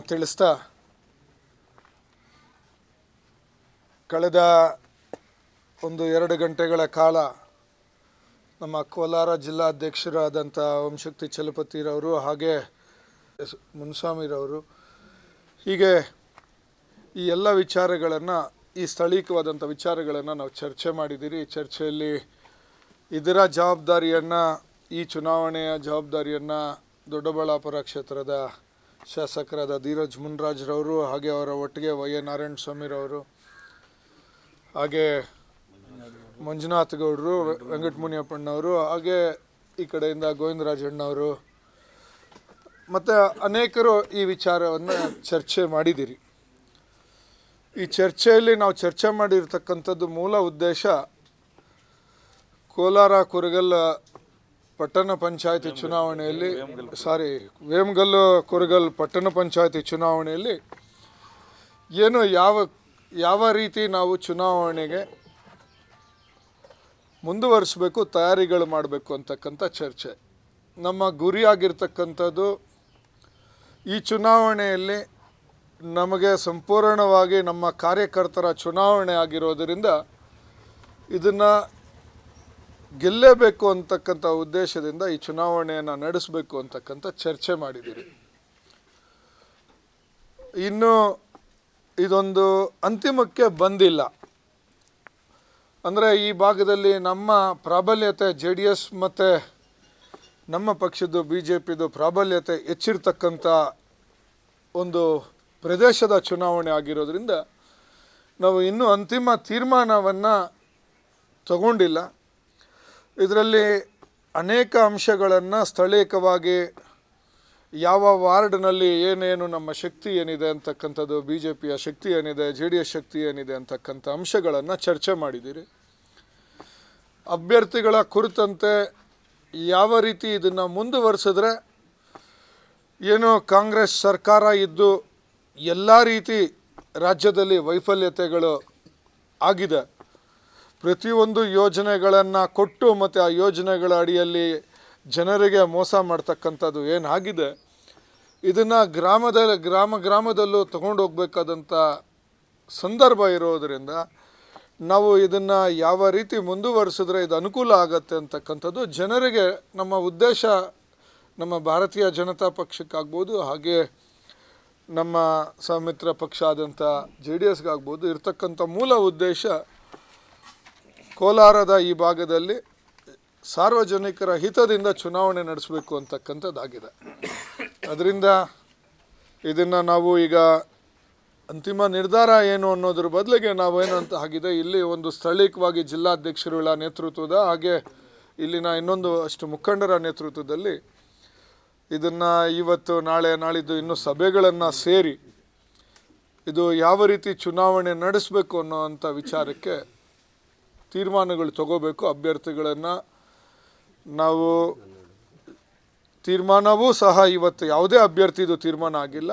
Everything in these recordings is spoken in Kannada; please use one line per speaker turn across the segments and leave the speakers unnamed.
ತಿಳಿಸ್ತಾ, ಕಳೆದ ಒಂದು ಎರಡು ಗಂಟೆಗಳ ಕಾಲ ನಮ್ಮ ಕೋಲಾರ ಜಿಲ್ಲಾಧ್ಯಕ್ಷರಾದಂಥ ಓಂಶಕ್ತಿ ಚಲಪತಿರವರು ಹಾಗೆ ಮುನ್ಸ್ವಾಮಿರವರು ಹೀಗೆ ಈ ಎಲ್ಲ ವಿಚಾರಗಳನ್ನು, ಈ ಸ್ಥಳೀಯವಾದಂಥ ವಿಚಾರಗಳನ್ನು ನಾವು ಚರ್ಚೆ ಮಾಡಿದ್ದೀರಿ. ಚರ್ಚೆಯಲ್ಲಿ ಇದರ ಜವಾಬ್ದಾರಿಯನ್ನು, ಈ ಚುನಾವಣೆಯ ಜವಾಬ್ದಾರಿಯನ್ನು ದೊಡ್ಡಬಳ್ಳಾಪುರ ಕ್ಷೇತ್ರದ ಶಾಸಕರಾದ ಧೀರಜ್ ಮುನ್ರಾಜ್ರವರು ಹಾಗೆ ಅವರ ಒಟ್ಟಿಗೆ ವೈ ಎ ನಾರಾಯಣ ಸ್ವಾಮಿರವರು, ಹಾಗೆ ಮಂಜುನಾಥ್ ಗೌಡರು ವೆಂಕಟಮುನಿಯಪ್ಪಣ್ಣವರು ಹಾಗೆ ಈ ಕಡೆಯಿಂದ ಗೋವಿಂದರಾಜಣ್ಣವರು ಮತ್ತು ಅನೇಕರು ಈ ವಿಚಾರವನ್ನು ಚರ್ಚೆ ಮಾಡಿದ್ದೀರಿ ಈ ಚರ್ಚೆಯಲ್ಲಿ ನಾವು ಚರ್ಚೆ ಮಾಡಿರ್ತಕ್ಕಂಥದ್ದು ಮೂಲ ಉದ್ದೇಶ ಕೋಲಾರ ಕುರಗಲ್ ಪಟ್ಟಣ ಪಂಚಾಯತಿ ಚುನಾವಣೆಯಲ್ಲಿ ಸಾರಿ ವೇಮಗಲ್ಲು ಕುರಗಲ್ ಪಟ್ಟಣ ಪಂಚಾಯತಿ ಚುನಾವಣೆಯಲ್ಲಿ ಏನು ಯಾವ ಯಾವ ರೀತಿ ನಾವು ಚುನಾವಣೆಗೆ ಮುಂದುವರಿಸಬೇಕು ತಯಾರಿಗಳು ಮಾಡಬೇಕು ಅಂತಕ್ಕಂಥ ಚರ್ಚೆ. ನಮ್ಮ ಗುರಿಯಾಗಿರ್ತಕ್ಕಂಥದ್ದು ಈ ಚುನಾವಣೆಯಲ್ಲಿ ನಮಗೆ ಸಂಪೂರ್ಣವಾಗಿ ನಮ್ಮ ಕಾರ್ಯಕರ್ತರ ಚುನಾವಣೆ ಆಗಿರೋದರಿಂದ ಇದನ್ನು ಗೆಲ್ಲೇಬೇಕು ಅಂತಕ್ಕಂಥ ಉದ್ದೇಶದಿಂದ ಈ ಚುನಾವಣೆಯನ್ನು ನಡೆಸಬೇಕು ಅಂತಕ್ಕಂಥ ಚರ್ಚೆ ಮಾಡಿದ್ದೀರಿ. ಇನ್ನು ಇದೊಂದು ಅಂತಿಮಕ್ಕೆ ಬಂದಿಲ್ಲ. ಅಂದರೆ ಈ ಭಾಗದಲ್ಲಿ ನಮ್ಮ ಪ್ರಾಬಲ್ಯತೆ ಜೆ ಡಿ ಎಸ್ ಮತ್ತು ನಮ್ಮ ಪಕ್ಷದ್ದು ಬಿ ಜೆ ಪಿದು ಪ್ರಾಬಲ್ಯತೆ ಹೆಚ್ಚಿರ್ತಕ್ಕಂಥ ಒಂದು ಪ್ರದೇಶದ ಚುನಾವಣೆ ಆಗಿರೋದ್ರಿಂದ ನಾವು ಇನ್ನೂ ಅಂತಿಮ ತೀರ್ಮಾನವನ್ನು ತಗೊಂಡಿಲ್ಲ. ಇದರಲ್ಲಿ ಅನೇಕ ಅಂಶಗಳನ್ನು ಸ್ಥಳೀಯವಾಗಿ ಯಾವ ವಾರ್ಡ್ನಲ್ಲಿ ಏನೇನು ನಮ್ಮ ಶಕ್ತಿ ಏನಿದೆ ಅಂತಕ್ಕಂಥದ್ದು ಬಿ ಜೆ ಪಿಯ ಶಕ್ತಿ ಏನಿದೆ ಜೆ ಡಿ ಎಸ್ ಶಕ್ತಿ ಏನಿದೆ ಅಂತಕ್ಕಂಥ ಅಂಶಗಳನ್ನು ಚರ್ಚೆ ಮಾಡಿದ್ದೀರಿ. ಅಭ್ಯರ್ಥಿಗಳ ಕುರಿತಂತೆ ಯಾವ ರೀತಿ ಇದನ್ನು ಮುಂದುವರಿಸಿದ್ರೆ ಏನು ಕಾಂಗ್ರೆಸ್ ಸರ್ಕಾರ ಇದ್ದು ಎಲ್ಲ ರೀತಿ ರಾಜ್ಯದಲ್ಲಿ ವೈಫಲ್ಯತೆಗಳು ಆಗಿದೆ. ಪ್ರತಿಯೊಂದು ಯೋಜನೆಗಳನ್ನು ಕೊಟ್ಟು ಮತ್ತು ಆ ಯೋಜನೆಗಳ ಅಡಿಯಲ್ಲಿ ಜನರಿಗೆ ಮೋಸ ಮಾಡ್ತಕ್ಕಂಥದ್ದು ಏನಾಗಿದೆ? ಇದನ್ನು ಗ್ರಾಮದ ಗ್ರಾಮ ಗ್ರಾಮದಲ್ಲೂ ತಗೊಂಡು ಹೋಗ್ಬೇಕಾದಂಥ ಸಂದರ್ಭ ಇರೋದರಿಂದ ನಾವು ಇದನ್ನು ಯಾವ ರೀತಿ ಮುಂದುವರಿಸಿದ್ರೆ ಇದು ಅನುಕೂಲ ಆಗತ್ತೆ ಅಂತಕ್ಕಂಥದ್ದು ಜನರಿಗೆ ನಮ್ಮ ಉದ್ದೇಶ ನಮ್ಮ ಭಾರತೀಯ ಜನತಾ ಪಕ್ಷಕ್ಕಾಗ್ಬೋದು, ಹಾಗೆ ನಮ್ಮ ಸಮಿತ್ರ ಪಕ್ಷ ಆದಂಥ ಜೆ ಡಿ ಎಸ್ಗಾಗ್ಬೋದು ಇರ್ತಕ್ಕಂಥ ಮೂಲ ಉದ್ದೇಶ ಕೋಲಾರದ ಈ ಭಾಗದಲ್ಲಿ ಸಾರ್ವಜನಿಕರ ಹಿತದಿಂದ ಚುನಾವಣೆ ನಡೆಸಬೇಕು ಅಂತಕ್ಕಂಥದ್ದಾಗಿದೆ. ಅದರಿಂದ ಇದನ್ನು ನಾವು ಈಗ ಅಂತಿಮ ನಿರ್ಧಾರ ಏನು ಅನ್ನೋದ್ರ ಬದಲಿಗೆ ನಾವೇನು ಅಂತ ಆಗಿದೆ, ಇಲ್ಲಿ ಒಂದು ಸ್ಥಳೀಯವಾಗಿ ಜಿಲ್ಲಾಧ್ಯಕ್ಷರುಗಳ ನೇತೃತ್ವದ ಹಾಗೆ ಇಲ್ಲಿನ ಇನ್ನೊಂದು ಅಷ್ಟು ಮುಖಂಡರ ನೇತೃತ್ವದಲ್ಲಿ ಇದನ್ನು ಇವತ್ತು ನಾಳೆ ನಾಳಿದ್ದು ಇನ್ನೂ ಸಭೆಗಳನ್ನು ಸೇರಿ ಇದು ಯಾವ ರೀತಿ ಚುನಾವಣೆ ನಡೆಸಬೇಕು ಅನ್ನೋವಂಥ ವಿಚಾರಕ್ಕೆ ತೀರ್ಮಾನಗಳು ತಗೋಬೇಕು, ಅಭ್ಯರ್ಥಿಗಳನ್ನು ನಾವು ತೀರ್ಮಾನವೂ ಸಹ ಇವತ್ತು ಯಾವುದೇ ಅಭ್ಯರ್ಥಿದು ತೀರ್ಮಾನ ಆಗಿಲ್ಲ.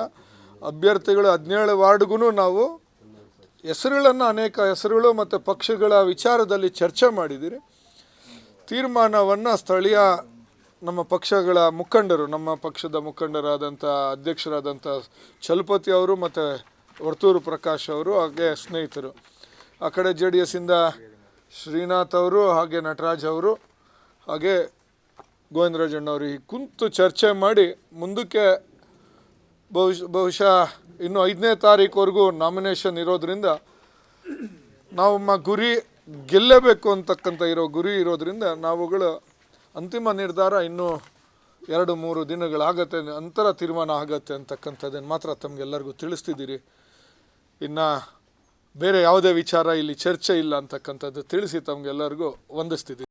ಅಭ್ಯರ್ಥಿಗಳು ಹದಿನೇಳು ವಾರ್ಡ್ಗೂ ನಾವು ಹೆಸರುಗಳನ್ನು ಅನೇಕ ಹೆಸರುಗಳು ಮತ್ತು ಪಕ್ಷಗಳ ವಿಚಾರದಲ್ಲಿ ಚರ್ಚೆ ಮಾಡಿದ್ದೀರಿ. ತೀರ್ಮಾನವನ್ನು ಸ್ಥಳೀಯ ನಮ್ಮ ಪಕ್ಷಗಳ ಮುಖಂಡರು, ನಮ್ಮ ಪಕ್ಷದ ಮುಖಂಡರಾದಂಥ ಅಧ್ಯಕ್ಷರಾದಂಥ ಚಲಪತಿ ಅವರು ಮತ್ತು ವರ್ತೂರು ಪ್ರಕಾಶ್ ಅವರು ಹಾಗೆ ಸ್ನೇಹಿತರು. ಆ ಕಡೆ ಜೆ ಡಿ ಎಸ್ಸಿಂದ ಶ್ರೀನಾಥ್ ಅವರು ಹಾಗೆ ನಟರಾಜ್ ಅವರು ಹಾಗೆ ಗೋವಿಂದರಾಜಣ್ಣವರು ಈ ಕುಂತು ಚರ್ಚೆ ಮಾಡಿ ಮುಂದಕ್ಕೆ ಬಹುಶಃ ಬಹುಶಃ ಇನ್ನು ಐದನೇ ತಾರೀಕುವರೆಗೂ ನಾಮಿನೇಷನ್ ಇರೋದರಿಂದ ನಮ್ಮ ಗುರಿ ಗೆಲ್ಲಬೇಕು ಅಂತಕ್ಕಂಥ ಇರೋ ಗುರಿ ಇರೋದರಿಂದ ನಾವುಗಳು ಅಂತಿಮ ನಿರ್ಧಾರ ಇನ್ನೂ ಎರಡು, ಮೂರು ದಿನಗಳಾಗತ್ತೆ ಅಂತರ ತೀರ್ಮಾನ ಆಗತ್ತೆ ಅಂತಕ್ಕಂಥದ್ದನ್ನು ಮಾತ್ರ ತಮಗೆಲ್ಲರಿಗೂ ತಿಳಿಸ್ತಿದ್ದೀರಿ. ಇನ್ನು ಬೇರೆ ಯಾವುದೇ ವಿಚಾರ ಇಲ್ಲಿ ಚರ್ಚೆ ಇಲ್ಲ ಅಂತಕ್ಕಂಥದ್ದು ತಿಳಿಸಿ ತಮಗೆಲ್ಲರಿಗೂ ವಂದಿಸ್ತಿದ್ದೀವಿ